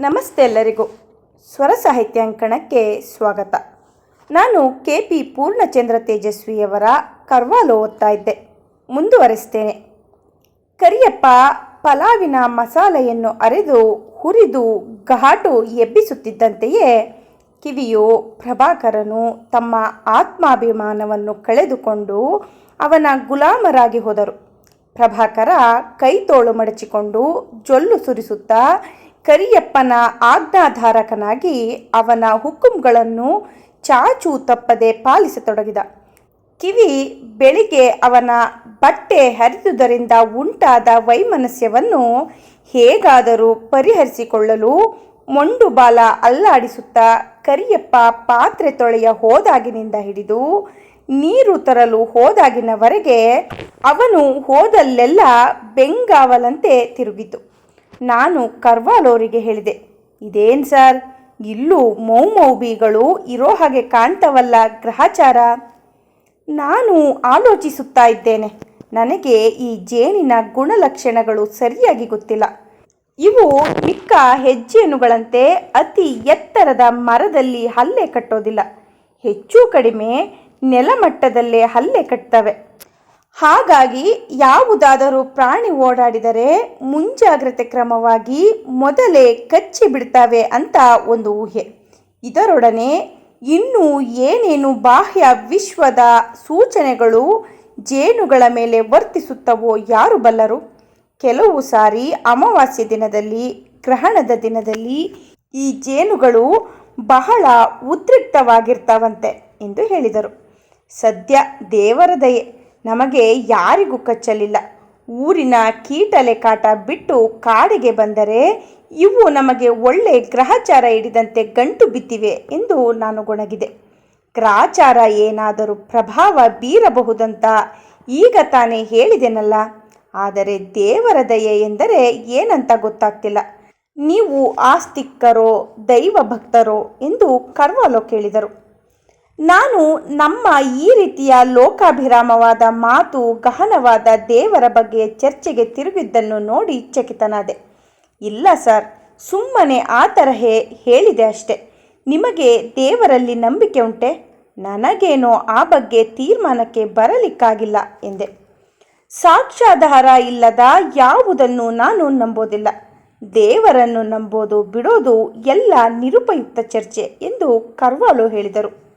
ನಮಸ್ತೆ ಎಲ್ಲರಿಗೂ. ಸ್ವರ ಸಾಹಿತ್ಯಾಂಕಣಕ್ಕೆ ಸ್ವಾಗತ. ನಾನು ಕೆ ಪಿ ಪೂರ್ಣಚಂದ್ರ ತೇಜಸ್ವಿಯವರ ಕರ್ವಾಲು ಓದ್ತಾ ಇದ್ದೆ. ಮುಂದುವರೆಸ್ತೇನೆ. ಕರಿಯಪ್ಪ ಪಲಾವಿನ ಮಸಾಲೆಯನ್ನು ಅರೆದು, ಹುರಿದು, ಘಾಟು ಎಬ್ಬಿಸುತ್ತಿದ್ದಂತೆಯೇ ಕಿವಿಯು ಪ್ರಭಾಕರನು ತಮ್ಮ ಆತ್ಮಾಭಿಮಾನವನ್ನು ಕಳೆದುಕೊಂಡು ಅವನ ಗುಲಾಮರಾಗಿ ಹೋದರು. ಪ್ರಭಾಕರ ಕೈತೋಳು ಮಡಚಿಕೊಂಡು ಜೊಲ್ಲು ಸುರಿಸುತ್ತಾ ಕರಿಯಪ್ಪನ ಆಜ್ಞಾಧಾರಕನಾಗಿ ಅವನ ಹುಕುಂಗಳನ್ನು ಚಾಚೂ ತಪ್ಪದೆ ಪಾಲಿಸತೊಡಗಿದ. ಕಿವಿ ಬೆಳಿಗ್ಗೆ ಅವನ ಬಟ್ಟೆ ಹರಿದುದರಿಂದ ಉಂಟಾದ ವೈಮನಸ್ಯವನ್ನು ಹೇಗಾದರೂ ಪರಿಹರಿಸಿಕೊಳ್ಳಲು ಮೊಂಡು ಬಾಲ ಅಲ್ಲಾಡಿಸುತ್ತಾ ಕರಿಯಪ್ಪ ಪಾತ್ರೆ ತೊಳೆಯ ಹೋದಾಗಿನಿಂದ ಹಿಡಿದು ನೀರು ತರಲು ಹೋದಾಗಿನವರೆಗೆ ಅವನು ಹೋದಲ್ಲೆಲ್ಲ ಬೆಂಗಾವಲಂತೆ ತಿರುಗಿತು ನಾನು ಕರ್ವಾಲೋರಿಗೆ ಹೇಳಿದೆ. ಇದೇನು ಸರ್? ಇಲ್ಲೂ ಮೌ ಮೌಬಿಗಳು ಇರೋ ಹಾಗೆ ಕಾಣ್ತವಲ್ಲ ಗ್ರಹಚಾರ? ನಾನು ಆಲೋಚಿಸುತ್ತಾ ಇದ್ದೇನೆ. ನನಗೆ ಈ ಜೇನಿನ ಗುಣಲಕ್ಷಣಗಳು ಸರಿಯಾಗಿ ಗೊತ್ತಿಲ್ಲ. ಇವು ಮಿಕ್ಕ ಹೆಜ್ಜೆನುಗಳಂತೆ ಅತಿ ಎತ್ತರದ ಮರದಲ್ಲಿ ಹಲ್ಲೆ ಕಟ್ಟೋದಿಲ್ಲ. ಹೆಚ್ಚು ಕಡಿಮೆ ನೆಲಮಟ್ಟದಲ್ಲೇ ಹಲ್ಲೆ ಕಟ್ತವೆ. ಹಾಗಾಗಿ ಯಾವುದಾದರೂ ಪ್ರಾಣಿ ಓಡಾಡಿದರೆ ಮುಂಜಾಗ್ರತೆ ಕ್ರಮವಾಗಿ ಮೊದಲೇ ಕಚ್ಚಿ ಬಿಡ್ತವೆ ಅಂತ ಒಂದು ಊಹೆ. ಇದರೊಡನೆ ಇನ್ನೂ ಏನೇನು ಬಾಹ್ಯ ವಿಶ್ವದ ಸೂಚನೆಗಳು ಜೇನುಗಳ ಮೇಲೆ ವರ್ತಿಸುತ್ತವೋ ಯಾರು ಬಲ್ಲರು? ಕೆಲವು ಸಾರಿ ಅಮಾವಾಸ್ಯೆ ದಿನದಲ್ಲಿ, ಗ್ರಹಣದ ದಿನದಲ್ಲಿ ಈ ಜೇನುಗಳು ಬಹಳ ಉದ್ರಿಕ್ತವಾಗಿರ್ತಾವಂತೆ ಎಂದು ಹೇಳಿದರು. ಸದ್ಯ ದೇವರ ದಯೆ. ನಮಗೆ ಯಾರಿಗೂ ಕಚ್ಚಲಿಲ್ಲ. ಊರಿನ ಕೀಟಲೆ ಕಾಟ ಬಿಟ್ಟು ಕಾಡಿಗೆ ಬಂದರೆ ಇವು ನಮಗೆ ಒಳ್ಳೆ ಗ್ರಹಚಾರ ಹಿಡಿದಂತೆ ಗಂಟು ಬಿದ್ದಿವೆ ಎಂದು ನಾನು ಗೊಣಗಿದೆ. ಗ್ರಹಚಾರ ಏನಾದರೂ ಪ್ರಭಾವ ಬೀರಬಹುದಂತ ಈಗ ತಾನೇ ಹೇಳಿದೆನಲ್ಲ. ಆದರೆ ದೇವರ ದಯೆ ಎಂದರೆ ಏನಂತ ಗೊತ್ತಾಗ್ತಿಲ್ಲ. ನೀವು ಆಸ್ತಿಕರೋ ದೈವ ಭಕ್ತರೋ ಎಂದು ಕರ್ವಾಲೋ ಕೇಳಿದರು. ನಾನು ನಮ್ಮ ಈ ರೀತಿಯ ಲೋಕಾಭಿರಾಮವಾದ ಮಾತು, ಗಹನವಾದ ದೇವರ ಬಗ್ಗೆ ಚರ್ಚೆಗೆ ತಿರುಗಿದ್ದನ್ನು ನೋಡಿ ಚಕಿತನಾದೆ. ಇಲ್ಲ ಸರ್, ಸುಮ್ಮನೆ ಆ ತರಹೇ ಹೇಳಿದೆ ಅಷ್ಟೆ. ನಿಮಗೆ ದೇವರಲ್ಲಿ ನಂಬಿಕೆ ಉಂಟೆ? ನನಗೇನೋ ಆ ಬಗ್ಗೆ ತೀರ್ಮಾನಕ್ಕೆ ಬರಲಿಕ್ಕಾಗಿಲ್ಲ ಎಂದೆ. ಸಾಕ್ಷ್ಯಾಧಾರ ಇಲ್ಲದ ಯಾವುದನ್ನು ನಾನು ನಂಬೋದಿಲ್ಲ. ದೇವರನ್ನು ನಂಬೋದು ಬಿಡೋದು ಎಲ್ಲ ನಿರುಪಯುಕ್ತ ಚರ್ಚೆ ಎಂದು ಕರ್ವಾಳು ಹೇಳಿದರು.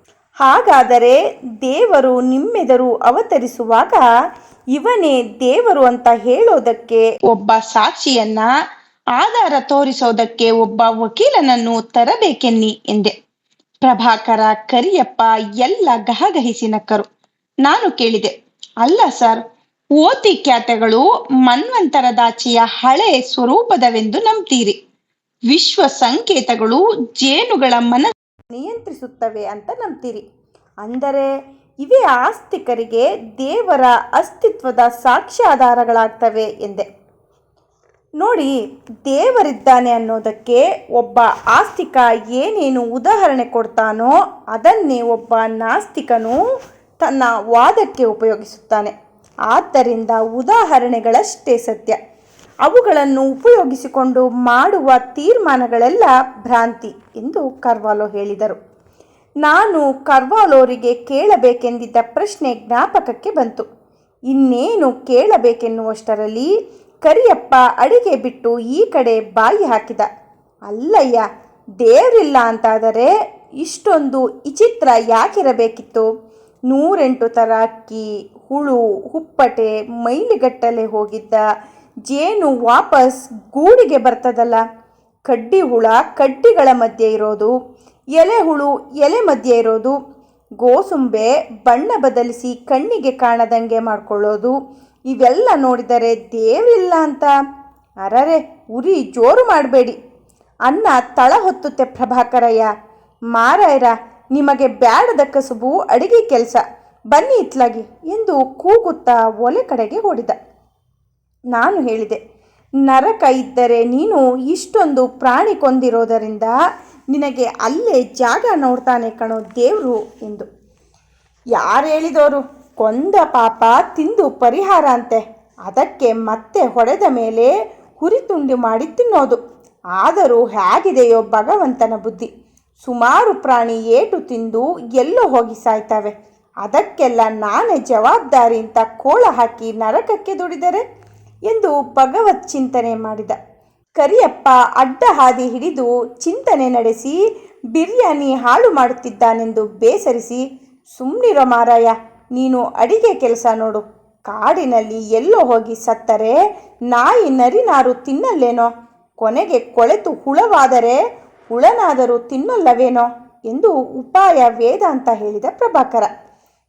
ಹಾಗಾದರೆ ದೇವರು ನಿಮ್ಮೆದರು ಅವತರಿಸುವಾಗ ಇವನೇ ದೇವರು ಅಂತ ಹೇಳೋದಕ್ಕೆ ಒಬ್ಬ ಸಾಕ್ಷಿಯನ್ನ ಆಧಾರ ತೋರಿಸೋದಕ್ಕೆ ಒಬ್ಬ ವಕೀಲನನ್ನು ತರಬೇಕೆನ್ನಿ ಎಂದೆ. ಪ್ರಭಾಕರ, ಕರಿಯಪ್ಪ ಎಲ್ಲ ಗಹಗಹಿಸಿ ನಕ್ಕರು ನಾನು ಕೇಳಿದೆ, ಅಲ್ಲ ಸರ್, ಓತಿ ಖ್ಯಾತೆಗಳು ಮನ್ವಂತರದಾಚೆಯ ಹಳೆ ಸ್ವರೂಪದವೆಂದು ನಂಬ್ತೀರಿ. ವಿಶ್ವ ಸಂಕೇತಗಳು ಜೇನುಗಳ ಮನ ನಿಯಂತ್ರಿಸುತ್ತವೆ ಅಂತ ನಂಬ್ತೀರಿ. ಅಂದರೆ ಇವೇ ಆಸ್ತಿಕರಿಗೆ ದೇವರ ಅಸ್ತಿತ್ವದ ಸಾಕ್ಷ್ಯಾಧಾರಗಳಾಗ್ತವೆ ಎಂದೆ. ನೋಡಿ, ದೇವರಿದ್ದಾನೆ ಅನ್ನೋದಕ್ಕೆ ಒಬ್ಬ ಆಸ್ತಿಕ ಏನೇನು ಉದಾಹರಣೆ ಕೊಡ್ತಾನೋ ಅದನ್ನೇ ಒಬ್ಬ ನಾಸ್ತಿಕನು ತನ್ನ ವಾದಕ್ಕೆ ಉಪಯೋಗಿಸುತ್ತಾನೆ. ಆದ್ದರಿಂದ ಉದಾಹರಣೆಗಳಷ್ಟೇ ಸತ್ಯ. ಅವುಗಳನ್ನು ಉಪಯೋಗಿಸಿಕೊಂಡು ಮಾಡುವ ತೀರ್ಮಾನಗಳೆಲ್ಲ ಭ್ರಾಂತಿ ಎಂದು ಕರ್ವಾಲೋ ಹೇಳಿದರು. ನಾನು ಕರ್ವಾಲೋರಿಗೆ ಕೇಳಬೇಕೆಂದಿದ್ದ ಪ್ರಶ್ನೆ ಜ್ಞಾಪಕಕ್ಕೆ ಬಂತು. ಇನ್ನೇನು ಕೇಳಬೇಕೆನ್ನುವಷ್ಟರಲ್ಲಿ ಕರಿಯಪ್ಪ ಅಡಿಗೆ ಬಿಟ್ಟು ಈ ಕಡೆ ಬಾಯಿ ಹಾಕಿದ. ಅಲ್ಲಯ್ಯ, ದೇವರಿಲ್ಲ ಅಂತಾದರೆ ಇಷ್ಟೊಂದು ವಿಚಿತ್ರ ಯಾಕಿರಬೇಕಿತ್ತು? ನೂರೆಂಟು ಥರ ಅಕ್ಕಿ ಹುಳು, ಹುಪ್ಪಟೆ, ಮೈಲಿಗಟ್ಟಲೆ ಹೋಗಿದ್ದ ಜೇನು ವಾಪಸ್ ಗೂಡಿಗೆ ಬರ್ತದಲ್ಲ? ಕಡ್ಡಿ ಹುಳ ಕಡ್ಡಿಗಳ ಮಧ್ಯೆ ಇರೋದು, ಎಲೆ ಹುಳು ಎಲೆ ಮಧ್ಯೆ ಇರೋದು, ಗೋಸುಂಬೆ ಬಣ್ಣ ಬದಲಿಸಿ ಕಣ್ಣಿಗೆ ಕಾಣದಂಗೆ ಮಾಡ್ಕೊಳ್ಳೋದು, ಇವೆಲ್ಲ ನೋಡಿದರೆ ದೇವರಿಲ್ಲ ಅಂತ. ಅರರೆ, ಉರಿ ಜೋರು ಮಾಡಬೇಡಿ. ಅನ್ನ ತಳ ಹೊತ್ತುತ್ತೆ ಪ್ರಭಾಕರಯ್ಯ. ಮಾರಾಯರ, ನಿಮಗೆ ಬ್ಯಾಡದ ಕಸುಬು ಅಡಿಗೆ ಕೆಲಸ. ಬನ್ನಿ ಇತ್ಲಾಗಿ ಎಂದು ಕೂಗುತ್ತಾ ಒಲೆ ಕಡೆಗೆ ಓಡಿದ. ನಾನು ಹೇಳಿದೆ, ನರಕ ಇದ್ದರೆ ನೀನು ಇಷ್ಟೊಂದು ಪ್ರಾಣಿ ಕೊಂದಿರೋದರಿಂದ ನಿನಗೆ ಅಲ್ಲೇ ಜಾಗ ನೋಡ್ತಾನೆ ಕಣೋ ದೇವರು ಎಂದು. ಯಾರು ಹೇಳಿದವರು ಕೊಂದ ಪಾಪ ತಿಂದು ಪರಿಹಾರ ಅಂತೆ. ಅದಕ್ಕೆ ಮತ್ತೆ ಹೊಡೆದ ಮೇಲೆ ಹುರಿ ತುಂಡು ಮಾಡಿ ತಿನ್ನೋದು. ಆದರೂ ಹೇಗಿದೆಯೋ ಭಗವಂತನ ಬುದ್ಧಿ. ಸುಮಾರು ಪ್ರಾಣಿ ಏಟು ತಿಂದು ಎಲ್ಲೋ ಹೋಗಿ ಸಾಯ್ತವೆ. ಅದಕ್ಕೆಲ್ಲ ನಾನೇ ಜವಾಬ್ದಾರಿ ಅಂತ ಕೋಳ ಹಾಕಿ ನರಕಕ್ಕೆ ದುಡಿದರೆ? ಎಂದು ಭಗವತ್ ಚಿಂತನೆ ಮಾಡಿದ. ಕರಿಯಪ್ಪ ಅಡ್ಡ ಹಾದಿ ಹಿಡಿದು ಚಿಂತನೆ ನಡೆಸಿ ಬಿರಿಯಾನಿ ಹಾಳು ಮಾಡುತ್ತಿದ್ದಾನೆಂದು ಬೇಸರಿಸಿ ಸುಮ್ಮನಿರೋ ಮಾರಾಯ, ನೀನು ಅಡಿಗೆ ಕೆಲಸ ನೋಡು. ಕಾಡಿನಲ್ಲಿ ಎಲ್ಲೋ ಹೋಗಿ ಸತ್ತರೆ, ನಾಯಿ ನರಿನಾರು ತಿನ್ನಲ್ಲೇನೋ? ಕೊನೆಗೆ ಕೊಳೆತು ಹುಳವಾದರೆ ಹುಳನಾದರೂ ತಿನ್ನಲ್ಲವೇನೋ? ಎಂದು ಉಪಾಯ ವೇದಾಂತ ಹೇಳಿದ ಪ್ರಭಾಕರ.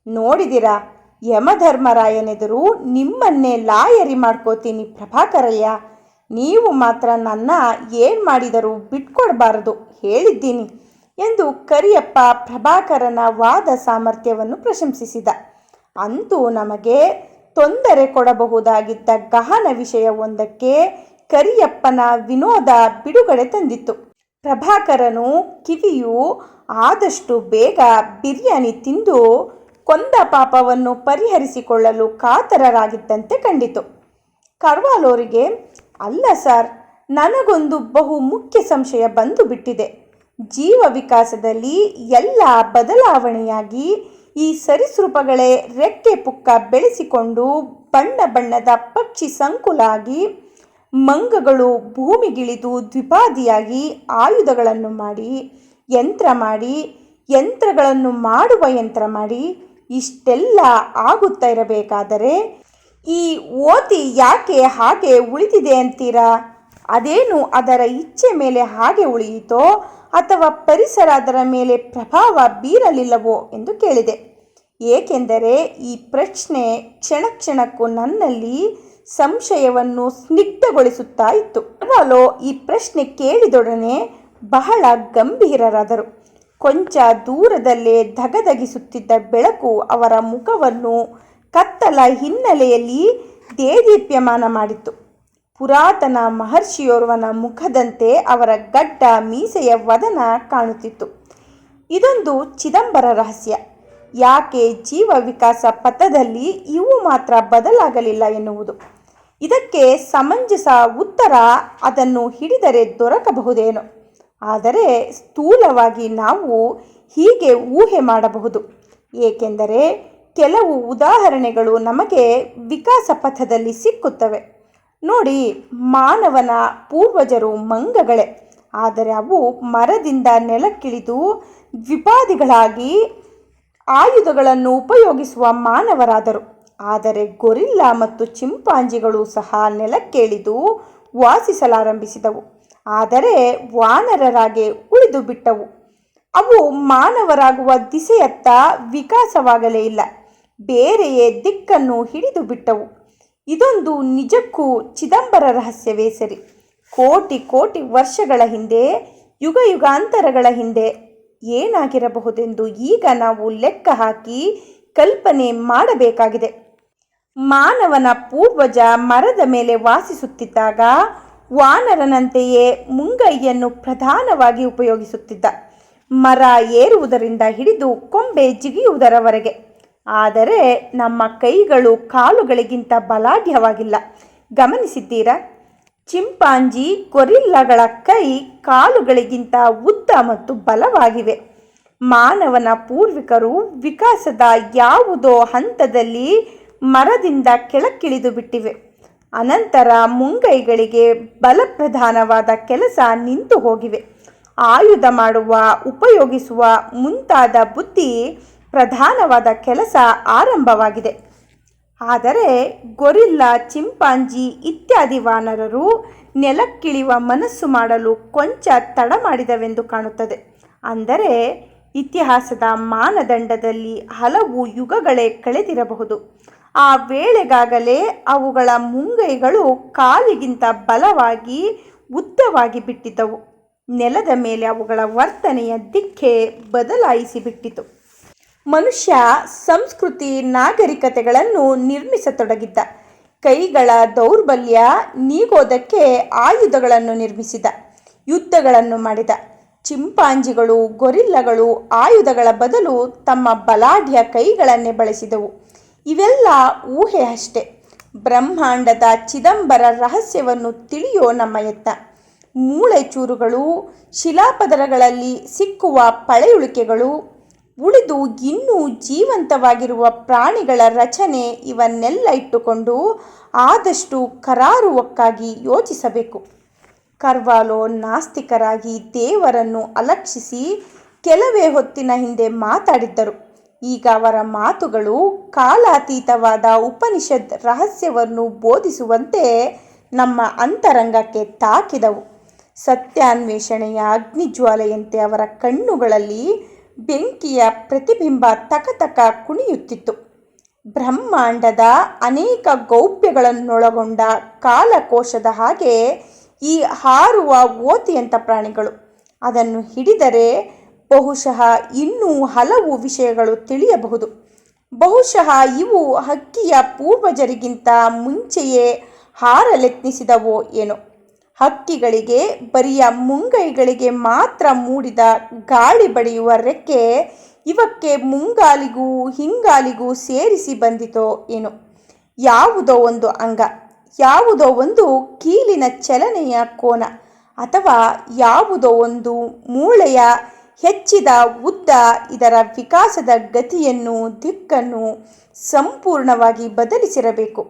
ನೋಡಿದಿರಾ ಯಮಧರ್ಮರಾಯನೆದುರು ನಿಮ್ಮನ್ನೇ ಲಾಯರಿ ಮಾಡ್ಕೋತೀನಿ ಪ್ರಭಾಕರಯ್ಯ. ನೀವು ಮಾತ್ರ ನನ್ನ ಏನು ಮಾಡಿದರೂ ಬಿಟ್ಕೊಡಬಾರದು ಹೇಳಿದ್ದೀನಿ ಎಂದು ಕರಿಯಪ್ಪ ಪ್ರಭಾಕರನ ವಾದ ಸಾಮರ್ಥ್ಯವನ್ನು ಪ್ರಶಂಸಿಸಿದ. ಅಂತೂ ನಮಗೆ ತೊಂದರೆ ಕೊಡಬಹುದಾಗಿದ್ದ ಗಹನ ವಿಷಯವೊಂದಕ್ಕೆ ಕರಿಯಪ್ಪನ ವಿನೋದ ಬಿಡುಗಡೆ ತಂದಿತ್ತು. ಪ್ರಭಾಕರನು ಕಿವಿಯು ಆದಷ್ಟು ಬೇಗ ಬಿರಿಯಾನಿ ತಿಂದು ಕೊಂದ ಪಾಪವನ್ನು ಪರಿಹರಿಸಿಕೊಳ್ಳಲು ಕಾತರರಾಗಿದ್ದಂತೆ ಕಂಡಿತು. ಕರ್ವಾಲೋರಿಗೆ, ಅಲ್ಲ ಸರ್, ನನಗೊಂದು ಬಹು ಮುಖ್ಯ ಸಂಶಯ ಬಂದು ಬಿಟ್ಟಿದೆ. ಜೀವ ವಿಕಾಸದಲ್ಲಿ ಎಲ್ಲ ಬದಲಾವಣೆಯಾಗಿ ಈ ಸರಿಸೃಪಗಳೇ ರೆಕ್ಕೆ ಪುಕ್ಕ ಬೆಳೆಸಿಕೊಂಡು ಬಣ್ಣ ಬಣ್ಣದ ಪಕ್ಷಿ ಸಂಕುಲಾಗಿ ಮಂಗಗಳು ಭೂಮಿಗಿಳಿದು ದ್ವಿಪಾದಿಯಾಗಿ ಆಯುಧಗಳನ್ನು ಮಾಡಿ, ಯಂತ್ರ ಮಾಡಿ, ಯಂತ್ರಗಳನ್ನು ಮಾಡುವ ಯಂತ್ರ ಮಾಡಿ ಇಷ್ಟೆಲ್ಲ ಆಗುತ್ತಾ ಇರಬೇಕಾದರೆ ಈ ಓತಿ ಯಾಕೆ ಹಾಗೆ ಉಳಿದಿದೆ ಅಂತೀರಾ? ಅದೇನು ಅದರ ಇಚ್ಛೆ ಮೇಲೆ ಹಾಗೆ ಉಳಿಯಿತೋ ಅಥವಾ ಪರಿಸರ ಅದರ ಮೇಲೆ ಪ್ರಭಾವ ಬೀರಲಿಲ್ಲವೋ ಎಂದು ಕೇಳಿದೆ. ಏಕೆಂದರೆ ಈ ಪ್ರಶ್ನೆ ಕ್ಷಣ ಕ್ಷಣಕ್ಕೂ ನನ್ನಲ್ಲಿ ಸಂಶಯವನ್ನು ಸ್ನಿಗ್ಧಗೊಳಿಸುತ್ತಾ ಇತ್ತು. ಅವಲೋ ಈ ಪ್ರಶ್ನೆ ಕೇಳಿದೊಡನೆ ಬಹಳ ಗಂಭೀರರಾದರು. ಕೊಂಚ ದೂರದಲ್ಲೇ ಧಗಧಗಿಸುತ್ತಿದ್ದ ಬೆಳಕು ಅವರ ಮುಖವನ್ನು ಕತ್ತಲ ಹಿನ್ನೆಲೆಯಲ್ಲಿ ದೇದೀಪ್ಯಮಾನ ಮಾಡಿತ್ತು. ಪುರಾತನ ಮಹರ್ಷಿಯೋರ್ವನ ಮುಖದಂತೆ ಅವರ ಗಡ್ಡ ಮೀಸೆಯ ವದನ ಕಾಣುತ್ತಿತ್ತು. ಇದೊಂದು ಚಿದಂಬರ ರಹಸ್ಯ. ಯಾಕೆ ಜೀವ ವಿಕಾಸ ಪಥದಲ್ಲಿ ಇವು ಮಾತ್ರ ಬದಲಾಗಲಿಲ್ಲ ಎನ್ನುವುದು. ಇದಕ್ಕೆ ಸಮಂಜಸ ಉತ್ತರ ಅದನ್ನು ಹಿಡಿದರೆ ದೊರಕಬಹುದೇನೋ. ಆದರೆ ಸ್ಥೂಲವಾಗಿ ನಾವು ಹೀಗೆ ಊಹೆ ಮಾಡಬಹುದು. ಏಕೆಂದರೆ ಕೆಲವು ಉದಾಹರಣೆಗಳು ನಮಗೆ ವಿಕಾಸ ಪಥದಲ್ಲಿ ಸಿಕ್ಕುತ್ತವೆ. ನೋಡಿ, ಮಾನವನ ಪೂರ್ವಜರು ಮಂಗಗಳೇ. ಆದರೆ ಅವು ಮರದಿಂದ ನೆಲಕ್ಕಿಳಿದು ದ್ವಿಪಾದಿಗಳಾಗಿ ಆಯುಧಗಳನ್ನು ಉಪಯೋಗಿಸುವ ಮಾನವರಾದರು. ಆದರೆ ಗೊರಿಲ್ಲಾ ಮತ್ತು ಚಿಂಪಾಂಜಿಗಳು ಸಹ ನೆಲಕ್ಕೇಳಿದು ವಾಸಿಸಲಾರಂಭಿಸಿದವು. ಆದರೆ ವಾನರರಾಗೆ ಉಳಿದು ಬಿಟ್ಟವು. ಅವು ಮಾನವರಾಗುವ ದಿಸೆಯತ್ತ ವಿಕಾಸವಾಗಲೇ ಇಲ್ಲ. ಬೇರೆಯೇ ದಿಕ್ಕನ್ನು ಹಿಡಿದು ಬಿಟ್ಟವು. ಇದೊಂದು ನಿಜಕ್ಕೂ ಚಿದಂಬರ ರಹಸ್ಯವೇ ಸರಿ. ಕೋಟಿ ಕೋಟಿ ವರ್ಷಗಳ ಹಿಂದೆ ಯುಗ ಯುಗಾಂತರಗಳ ಹಿಂದೆ ಏನಾಗಿರಬಹುದೆಂದು ಈಗ ನಾವು ಲೆಕ್ಕ ಹಾಕಿ ಕಲ್ಪನೆ ಮಾಡಬೇಕಾಗಿದೆ. ಮಾನವನ ಪೂರ್ವಜ ಮರದ ಮೇಲೆ ವಾಸಿಸುತ್ತಿದ್ದಾಗ ವಾನರನಂತೆಯೇ ಮುಂಗೈಯನ್ನು ಪ್ರಧಾನವಾಗಿ ಉಪಯೋಗಿಸುತ್ತಿದ್ದ. ಮರ ಏರುವುದರಿಂದ ಹಿಡಿದು ಕೊಂಬೆ ಜಿಗಿಯುವುದರವರೆಗೆ. ಆದರೆ ನಮ್ಮ ಕೈಗಳು ಕಾಲುಗಳಿಗಿಂತ ಬಲಾಢ್ಯವಾಗಿಲ್ಲ. ಗಮನಿಸಿದ್ದೀರಾ? ಚಿಂಪಾಂಜಿ ಕೊರಿಲ್ಲಗಳ ಕೈ ಕಾಲುಗಳಿಗಿಂತ ಉದ್ದ ಮತ್ತು ಬಲವಾಗಿವೆ. ಮಾನವನ ಪೂರ್ವಿಕರು ವಿಕಾಸದ ಯಾವುದೋ ಹಂತದಲ್ಲಿ ಮರದಿಂದ ಕೆಳಕ್ಕಿಳಿದು ಬಿಟ್ಟಿವೆ. ಅನಂತರ ಮುಂಗೈಗಳಿಗೆ ಬಲಪ್ರಧಾನವಾದ ಕೆಲಸ ನಿಂತು ಹೋಗಿವೆ. ಆಯುಧ ಮಾಡುವ, ಉಪಯೋಗಿಸುವ ಮುಂತಾದ ಬುದ್ಧಿ ಪ್ರಧಾನವಾದ ಕೆಲಸ ಆರಂಭವಾಗಿದೆ. ಆದರೆ ಗೊರಿಲ್ಲ, ಚಿಂಪಾಂಜಿ ಇತ್ಯಾದಿ ವಾನರರು ನೆಲಕ್ಕಿಳಿಯುವ ಮನಸ್ಸು ಮಾಡಲು ಕೊಂಚ ತಡ ಮಾಡಿದವೆಂದು ಕಾಣುತ್ತದೆ. ಅಂದರೆ ಇತಿಹಾಸದ ಮಾನದಂಡದಲ್ಲಿ ಹಲವು ಯುಗಗಳೇ ಕಳೆದಿರಬಹುದು. ಆ ವೇಳೆಗಾಗಲೇ ಅವುಗಳ ಮುಂಗೈಗಳು ಕಾಲಿಗಿಂತ ಬಲವಾಗಿ ಉದ್ದವಾಗಿ ಬಿಟ್ಟಿದ್ದವು. ನೆಲದ ಮೇಲೆ ಅವುಗಳ ವರ್ತನೆಯ ದಿಕ್ಕೇ ಬದಲಾಯಿಸಿಬಿಟ್ಟಿತು ಮನುಷ್ಯ ಸಂಸ್ಕೃತಿ ನಾಗರಿಕತೆಗಳನ್ನು ನಿರ್ಮಿಸತೊಡಗಿದ್ದ. ಕೈಗಳ ದೌರ್ಬಲ್ಯ ನೀಗೋದಕ್ಕೆ ಆಯುಧಗಳನ್ನು ನಿರ್ಮಿಸಿದ. ಯುದ್ಧಗಳನ್ನು ಮಾಡಿದ. ಚಿಂಪಾಂಜಿಗಳು, ಗೊರಿಲ್ಲಗಳು ಆಯುಧಗಳ ಬದಲು ತಮ್ಮ ಬಲಾಢ್ಯ ಕೈಗಳನ್ನೇ ಬಳಸಿದವು. ಇವೆಲ್ಲ ಊಹೆ ಅಷ್ಟೆ. ಬ್ರಹ್ಮಾಂಡದ ಚಿದಂಬರ ರಹಸ್ಯವನ್ನು ತಿಳಿಯೋ ನಮ್ಮ ಯತ್ನ. ಮೂಳೆ ಚೂರುಗಳು, ಶಿಲಾಪದರಗಳಲ್ಲಿ ಸಿಕ್ಕುವ ಪಳೆಯುಳಿಕೆಗಳು, ಉಳಿದು ಇನ್ನೂ ಜೀವಂತವಾಗಿರುವ ಪ್ರಾಣಿಗಳ ರಚನೆ ಇವನ್ನೆಲ್ಲ ಇಟ್ಟುಕೊಂಡು ಆದಷ್ಟು ಕರಾರುವಕ್ಕಾಗಿ ಯೋಚಿಸಬೇಕು. ಕರ್ವಾಲೋ ನಾಸ್ತಿಕರಾಗಿ ದೇವರನ್ನು ಅಲಕ್ಷಿಸಿ ಕೆಲವೇ ಹೊತ್ತಿನ ಹಿಂದೆ ಮಾತಾಡಿದ್ದರು. ಈಗ ಅವರ ಮಾತುಗಳು ಕಾಲಾತೀತವಾದ ಉಪನಿಷತ್ ರಹಸ್ಯವನ್ನು ಬೋಧಿಸುವಂತೆ ನಮ್ಮ ಅಂತರಂಗಕ್ಕೆ ತಾಕಿದವು. ಸತ್ಯಾನ್ವೇಷಣೆಯ ಅಗ್ನಿಜ್ವಾಲೆಯಂತೆ ಅವರ ಕಣ್ಣುಗಳಲ್ಲಿ ಬೆಂಕಿಯ ಪ್ರತಿಬಿಂಬ ತಕತಕ ಕುಣಿಯುತ್ತಿತ್ತು. ಬ್ರಹ್ಮಾಂಡದ ಅನೇಕ ಗೌಪ್ಯಗಳನ್ನೊಳಗೊಂಡ ಕಾಲಕೋಶದ ಹಾಗೆ ಈ ಹಾರುವ ಓತಿಯಂಥ ಪ್ರಾಣಿಗಳು ಅದನ್ನು ಹಿಡಿದರೆ ಬಹುಶಃ ಇನ್ನೂ ಹಲವು ವಿಷಯಗಳು ತಿಳಿಯಬಹುದು. ಬಹುಶಃ ಇವು ಹಕ್ಕಿಯ ಪೂರ್ವಜರಿಗಿಂತ ಮುಂಚೆಯೇ ಹಾರಲೆತ್ನಿಸಿದವೋ ಏನೋ. ಹಕ್ಕಿಗಳಿಗೆ, ಬರಿಯ ಮುಂಗೈಗಳಿಗೆ ಮಾತ್ರ ಮೂಡಿದ ಗಾಳಿ ಬಡಿಯುವ ರೆಕ್ಕೆ ಇವಕ್ಕೆ ಮುಂಗಾಲಿಗೂ ಹಿಂಗಾಲಿಗೂ ಸೇರಿಸಿ ಬಂದಿತೋ ಏನೋ. ಯಾವುದೋ ಒಂದು ಅಂಗ, ಯಾವುದೋ ಒಂದು ಕೀಲಿನ ಚಲನೆಯ ಕೋನ ಅಥವಾ ಯಾವುದೋ ಒಂದು ಮೂಳೆಯ ಹೆಚ್ಚಿದ ಉದ್ದ ಇದರ ವಿಕಾಸದ ಗತಿಯನ್ನು ದಿಕ್ಕನ್ನು ಸಂಪೂರ್ಣವಾಗಿ ಬದಲಿಸಿರಬೇಕು.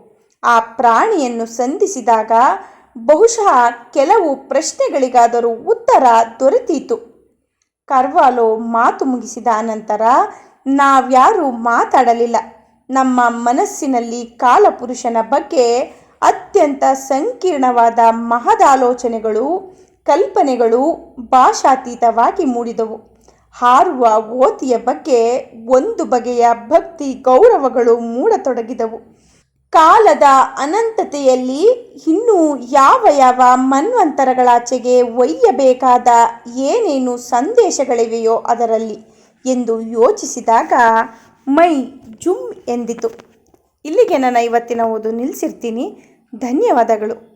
ಆ ಪ್ರಾಣಿಯನ್ನು ಸಂಧಿಸಿದಾಗ ಬಹುಶಃ ಕೆಲವು ಪ್ರಶ್ನೆಗಳಿಗಾದರೂ ಉತ್ತರ ದೊರೆತೀತು ಕರ್ವಾಲೋ ಮಾತು ಮುಗಿಸಿದ ಅನಂತರ ನಾವ್ಯಾರೂ ಮಾತಾಡಲಿಲ್ಲ. ನಮ್ಮ ಮನಸ್ಸಿನಲ್ಲಿ ಕಾಲಪುರುಷನ ಬಗ್ಗೆ ಅತ್ಯಂತ ಸಂಕೀರ್ಣವಾದ ಮಹದಾಲೋಚನೆಗಳು ಕಲ್ಪನೆಗಳು ಭಾಷಾತೀತವಾಗಿ ಮೂಡಿದವು. ಹಾರುವ ಓತಿಯ ಬಗ್ಗೆ ಒಂದು ಬಗೆಯ ಭಕ್ತಿ ಗೌರವಗಳು ಮೂಡತೊಡಗಿದವು. ಕಾಲದ ಅನಂತತೆಯಲ್ಲಿ ಇನ್ನೂ ಯಾವ ಯಾವ ಮನ್ವಂತರಗಳಾಚೆಗೆ ಒಯ್ಯಬೇಕಾದ ಏನೇನು ಸಂದೇಶಗಳಿವೆಯೋ ಅದರಲ್ಲಿ ಎಂದು ಯೋಚಿಸಿದಾಗ ಮೈ ಜುಮ್ ಎಂದಿತು. ಇಲ್ಲಿಗೆ ನಾನು ಇವತ್ತಿನ ಓದು ನಿಲ್ಲಿಸಿರ್ತೀನಿ. ಧನ್ಯವಾದಗಳು.